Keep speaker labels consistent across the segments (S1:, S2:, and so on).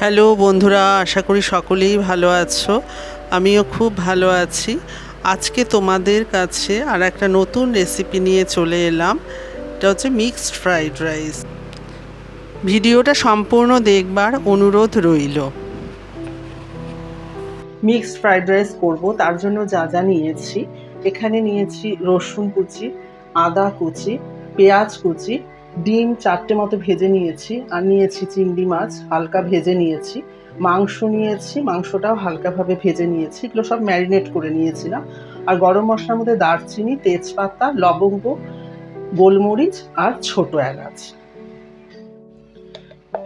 S1: Hello বন্ধুরা, আশা করি সকলেই ভালো আছো। আমিও খুব ভালো আছি। আজকে তোমাদের কাছে আর একটা নতুন রেসিপি নিয়ে চলে এলাম। এটা হচ্ছে মিক্সড ফ্রাইড রাইস ভিডিওটা সম্পূর্ণ দেখবার অনুরোধ রইল। মিক্সড ফ্রাইড রাইস করব, তার জন্য যা যা নিয়েছি। এখানে নিয়েছি রসুন কুচি, আদা কুচি, পেঁয়াজ কুচি ডিম চারটে মতো ভেজে নিয়েছি, আর নিয়েছি চিংড়ি মাছ, হালকা ভেজে নিয়েছি। মাংস নিয়েছি, মাংসটাও হালকাভাবে ভেজে নিয়েছি। এগুলো সব ম্যারিনেট করে নিয়েছিলাম। আর গরম মশলার মধ্যে দারচিনি, তেজপাতা, লবঙ্গ, গোলমরিচ আর ছোট এলাচ।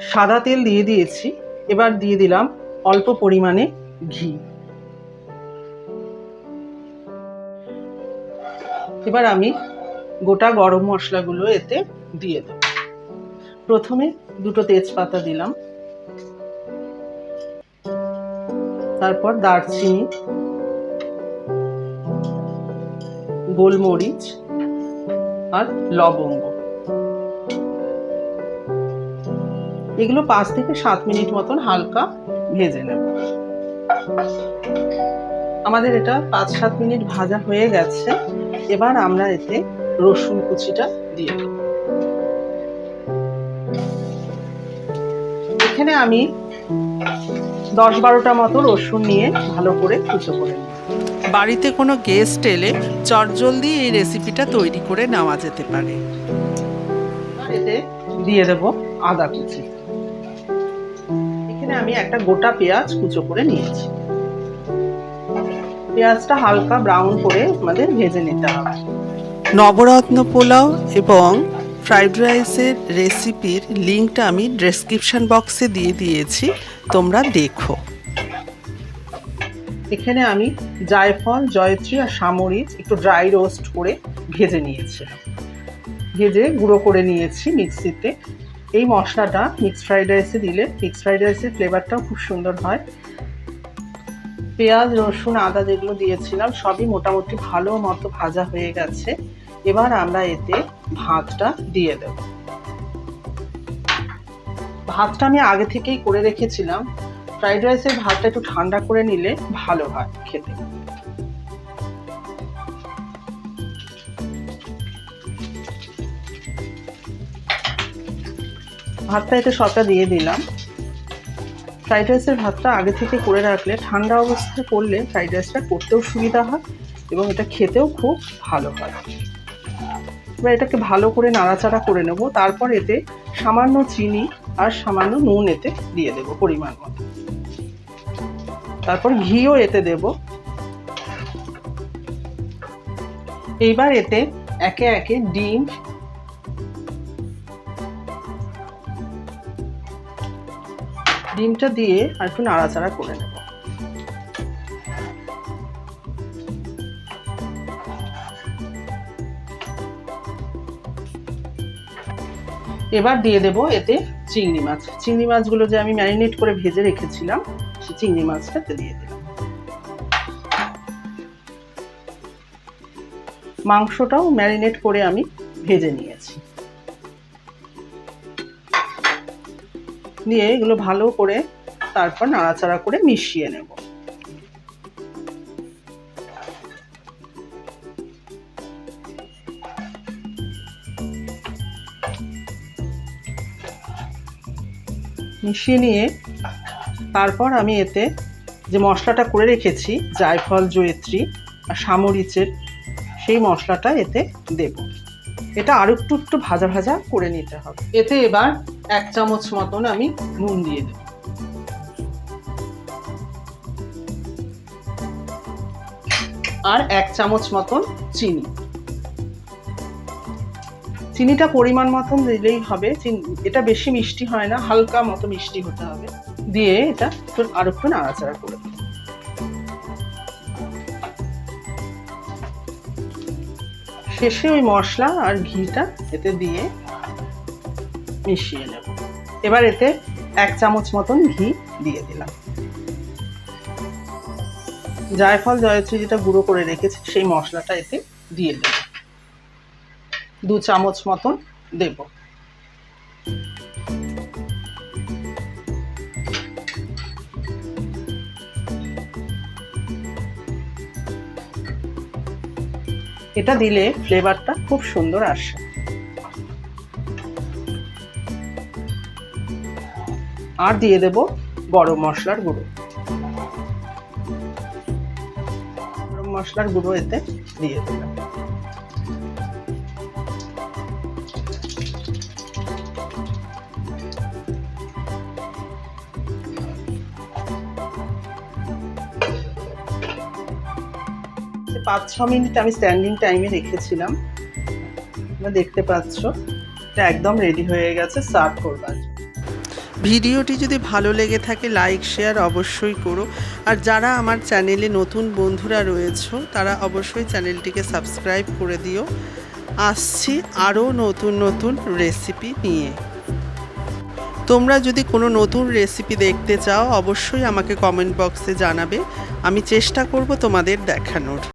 S1: সাদা তেল দিয়ে দিয়েছি। এবার দিয়ে দিলাম অল্প পরিমাণে ঘি। এবার আমি গোটা গরম মশলাগুলো এতে দিয়ে দেব। প্রথমে দুটো তেজপাতা দিলাম। তারপর দারচিনি, গোলমরিচ আর লবঙ্গ। এগুলো পাঁচ থেকে সাত মিনিট মতন হালকা ভেজে নেব। আমাদের এটা পাঁচ সাত মিনিট ভাজা হয়ে গেছে। এবার আমরা এতে রসুন কুচিটা দিয়ে দেব। এখানে আমি দশ বারোটা মতো রসুন নিয়ে ভালো করে কুচো করে নিই। বাড়িতে কোনো গেস্ট এলে চটজলদি এই রেসিপিটা তৈরি করে নেওয়া যেতে পারে। এতে দিয়ে দেব আদা কুচি। এখানে আমি একটা গোটা পেঁয়াজ কুচো করে নিয়েছি। পেঁয়াজটা হালকা ব্রাউন করে আমাদের ভেজে নিতে হবে। নবরত্ন পোলাও এবং ফ্রাইড রাইসের রেসিপির লিঙ্কটা আমি ডেসক্রিপশন বক্সে দিয়ে দিয়েছি, তোমরা দেখো। এখানে আমি জায়ফল, জয়ত্রী আর সামরিচ একটু ড্রাই রোস্ট করে ভেজে নিয়েছিলাম। ভেজে গুঁড়ো করে নিয়েছি মিক্সিতে। এই মশলাটা মিক্সড ফ্রাইড রাইসে দিলে মিক্সড ফ্রাইড রাইসের ফ্লেভারটাও খুব সুন্দর হয়। পেঁয়াজ, রসুন, আদা যেগুলো দিয়েছিলাম, সবই মোটামুটি ভালো মতো ভাজা হয়ে গেছে। এবার আমরা এতে ভাতটা দিয়ে দেব। ভাতটা আমি আগে থেকেই করে রেখেছিলাম। ফ্রাইড রাইসের ভাতটা একটু ঠান্ডা করে নিলে ভালো হয় খেতে। ভাতটা এতে সবটা দিয়ে দিলাম। ফ্রাইড রাইসের ভাতটা আগে থেকে করে রাখলে ঠান্ডা অবস্থায় করলে ফ্রাইড রাইসটা করতেও সুবিধা হয় এবং এটা খেতেও খুব ভালো হয়। এবার এটাকে ভালো করে নাড়াচাড়া করে নেব। তারপর এতে সামান্য চিনি আর সামান্য নুন এতে দিয়ে দেব পরিমাণ মতো। তারপর ঘিও এতে দেব। এইবার এতে একে একে ডিম, ডিমটা দিয়ে আর একটু নাড়াচাড়া করে নেব। এবার দিয়ে দেব এতে চিংড়ি মাছ। চিংড়ি মাছগুলো যে আমি ম্যারিনেট করে ভেজে রেখেছিলাম সে চিংড়ি মাছটা এতে দিয়ে দিলাম মাংসটাও ম্যারিনেট করে আমি ভেজে নিয়েছি। দিয়ে এগুলো ভালো করে তারপর নাড়াচাড়া করে মিশিয়ে নেব। মিশিয়ে নিয়ে তারপর আমি এতে যে মশলাটা করে রেখেছি, জায়ফল, জয়ত্রী আর সামরিচের সেই মশলাটা এতে দেব। এটা আরও একটু একটু ভাজা ভাজা করে নিতে হবে। এতে এবার এক চামচ মতন আমি নুন দিয়ে দেব। আর এক চামচ মতন চিনি। চিনিটা পরিমাণ মতন দিলেই হবে। এটা বেশি মিষ্টি হয় না, হালকা মতো মিষ্টি হতে হবে। দিয়ে এটা একটু আর একটু নাড়াচাড়া করে শেষে ওই মশলা আর ঘিটা এতে দিয়ে মিশিয়ে নেব। এবার এতে এক চামচ মতন ঘি দিয়ে দিলাম। জায়ফল জয়ত্রী যেটা গুঁড়ো করে রেখেছি, সেই মশলাটা এতে দিয়ে দেব। দু চামচ মতন দেব। এটা দিলে ফ্লেভারটা খুব সুন্দর আসে। আর দিয়ে দেব গরম মশলার গুঁড়ো। গরম মশলার গুঁড়ো এতে দিয়ে দেবেন পাঁচ ছ মিনিট আমি স্ট্যান্ডিং টাইমে রেখেছিলাম। তোমরা দেখতে পাচ্ছ, এটা একদম রেডি হয়ে গেছে সার্ভ করবার
S2: ভিডিওটি যদি ভালো লেগে থাকে লাইক শেয়ার অবশ্যই করো। আর যারা আমার চ্যানেলে নতুন বন্ধুরা রয়েছে, তারা অবশ্যই চ্যানেলটিকে সাবস্ক্রাইব করে দিও। আসছি আরও নতুন নতুন রেসিপি নিয়ে। তোমরা যদি কোনো নতুন রেসিপি দেখতে চাও, অবশ্যই আমাকে কমেন্ট বক্সে জানাবে। আমি চেষ্টা করব তোমাদের দেখানোর।